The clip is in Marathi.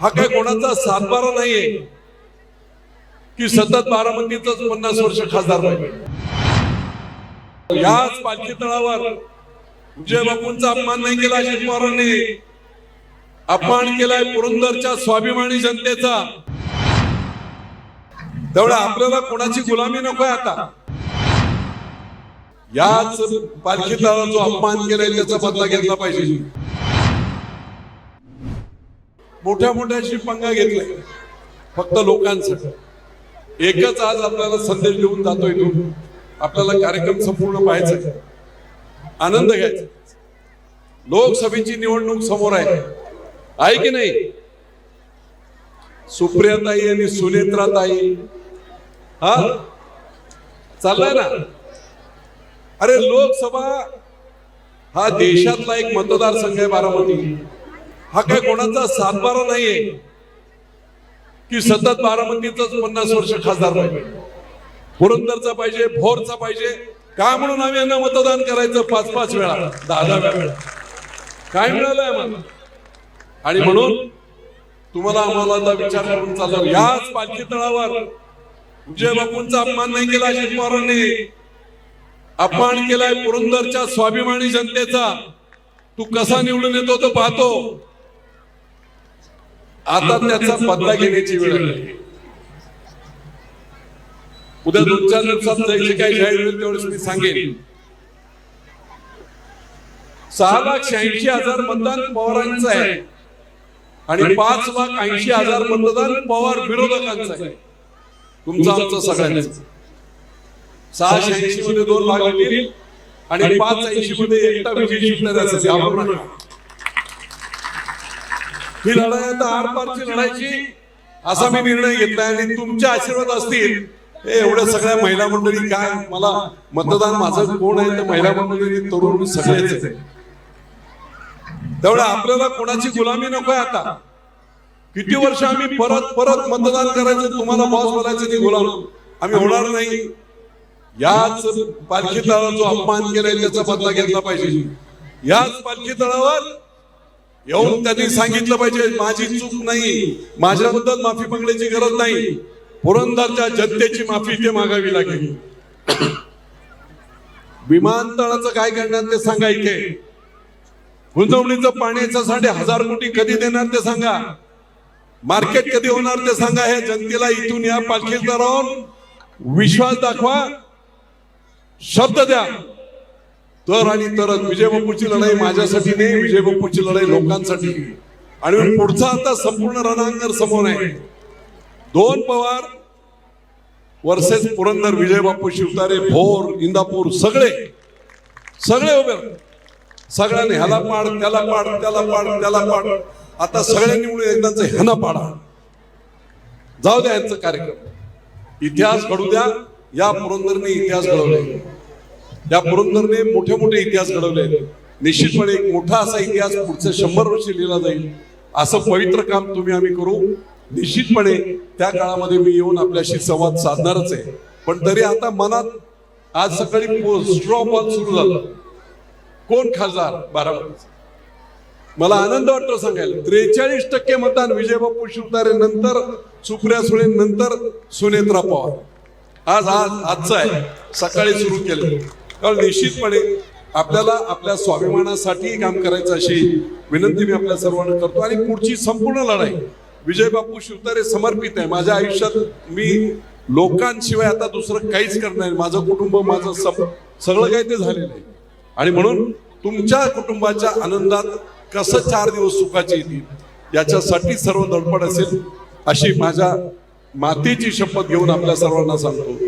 हा काय कोणाचा सातबारा नाहीये की सतत बारामतीच पन्नास वर्ष खासदार पाहिजे याच पालखी तळावर विजय बापूंचा अपमान नाही केला अजित पवारांनी. अपमान केलाय पुरंदरच्या स्वाभिमानी जनतेचा. तेवढा आपल्याला कोणाची गुलामी नकोय आता. याच पालखी तळावर जो अपमान केलाय त्याचा बदला घेतला पाहिजे. मोठ्या मोठ्याशी पंगा घेतलाय. फक्त लोकांसाठी. एकच आज आपल्याला संदेश देऊन जातोय तो. आपल्याला कार्यक्रम संपूर्ण पाहायचा आनंद घ्यायचा लोकसभेची निवडणूक समोर आहे. आहे की नाही? सुप्रियाताई आणि सुनेत्राताई. हा? चाललाय ना? अरे लोकसभा हा देशातला एक मतदारसंघ आहे बारामती. हा काय कोणाचा सातबारा नाहीये की सतत बारामतीचाच पन्नास वर्ष खासदार पाहिजे पुरंदरचा पाहिजे भोरचा पाहिजे काय म्हणून आम्ही यांना मतदान करायचं पाच पाच वेळा दहा दहा वेळा? काय मिळालंय आम्हाला? आणि म्हणून तुम्हाला आम्हाला आता विचार करून चालव याच पालखी तळावर विजय बापूंचा अपमान नाही केला अजित पवारांनी. अपमान केलाय पुरंदरच्या स्वाभिमानी जनतेचा. तू कसा निवडून येतो तो पाहतो. आता त्याचा बदला घेण्याची वेळ आली उद्या दोन चार दिवसात जे काही जाहीर होईल तेवढेच मी सांगेन. सहा लाख शहाऐंशी हजार मतदान पवारांचं आहे. आणि पाच लाख ऐंशी हजार मतदान पवार विरोधकांचं आहे. तुमचं आमचं सगळ्यांचं. सहाशे ऐंशी मध्ये दोन भाग होतील आणि पाच ऐंशी मध्ये एकटा विजयी आहे. आपण. ही लढाई आता आरपारची लढायची असा मी निर्णय घेतला आणि तुमचे आशीर्वाद असतील. हे एवढ्या सगळ्या महिला मंडळी काय? मला मतदान माझं कोण आहे? तर महिला मंडळी तरुण सगळेच आहे तेवढं आपल्याला कोणाची गुलामी नकोय आता. किती वर्ष आम्ही परत परत मतदान करायचं तुम्हाला बॉस बोलायचं की गुलाम. आम्ही होणार नाही. याच पालखी तळावर जो अपमान केलाय त्याचा बदला घेतला पाहिजे. याच पालखी तळावर येऊन त्यांनी सांगितलं पाहिजे माझी चूक नाही. माझ्याबद्दल माफी मागण्याची गरज नाही. पुरंदरच्या जनतेची माफी ते मागावी लागेल. विमानतळाचं काय करणार ते सांगा इथे. गुंतवणुकीचं पाण्याचं साडे हजार कोटी कधी देणार ते सांगा. मार्केट कधी होणार ते सांगा. हे जनतेला इथून या पालखीत राहून विश्वास दाखवा. शब्द द्या. तर आणि तरच विजय बापूची लढाई माझ्यासाठी नाही विजय बापूची लढाई लोकांसाठी. आणि पुढचा आता संपूर्ण रणांगण समोर आहे. दोन पवार वर्सेस पुरंदर विजय बापू शिवतारे भोर इंदापूर सगळे सगळे उभे सगळ्यांनी ह्याला पाड त्याला पाड त्याला पाड त्याला पाड. आता सगळ्यांनी मिळून एकदाच ह्याना पाडा. जाऊ द्या यांचा कार्यक्रम. इतिहास घडू द्या या पुरंदरने इतिहास घडवले या पुरंदरने मोठे मोठे इतिहास घडवले. निश्चितपणे एक मोठा असा इतिहास पुढचे शंभर वर्ष लिहिला जाईल. असं पवित्र काम तुम्ही आम्ही करू. निश्चितपणे त्या काळामध्ये मी येऊन आपल्याशी संवाद साधणारच आहे. पण तरी आता मनात आज सकाळी स्ट्रॉ बॉल सुरू झाला. कोण खासदार? बारामती मला आनंद वाटतो सांगायला. त्रेचाळीस टक्के मतदान विजयबापू शिवतारे नंतर सुप्रिया सुळे नंतर सुनेत्रा पवार. आज आज आजचं आहे. सकाळी सुरू केलं. कारण निश्चितपणे आपल्याला आपल्या स्वाभिमानासाठी काम करायचं अशी विनंती मी आपल्या सर्वांना करतो. आणि पुढची संपूर्ण लढाई विजय बापू शिवतारे समर्पित आहे. माझ्या आयुष्यात मी लोकांशिवाय आता दुसरं काहीच करणार नाही. माझं कुटुंब माझं सम- सगळं काही ते झालेलं आहे. आणि म्हणून तुमच्या कुटुंबाच्या आनंदात कसं चार दिवस सुखाचे येतील याच्यासाठी सर्व धडपड असेल अशी माझ्या मातेची शपथ घेऊन आपल्या सर्वांना सांगतो.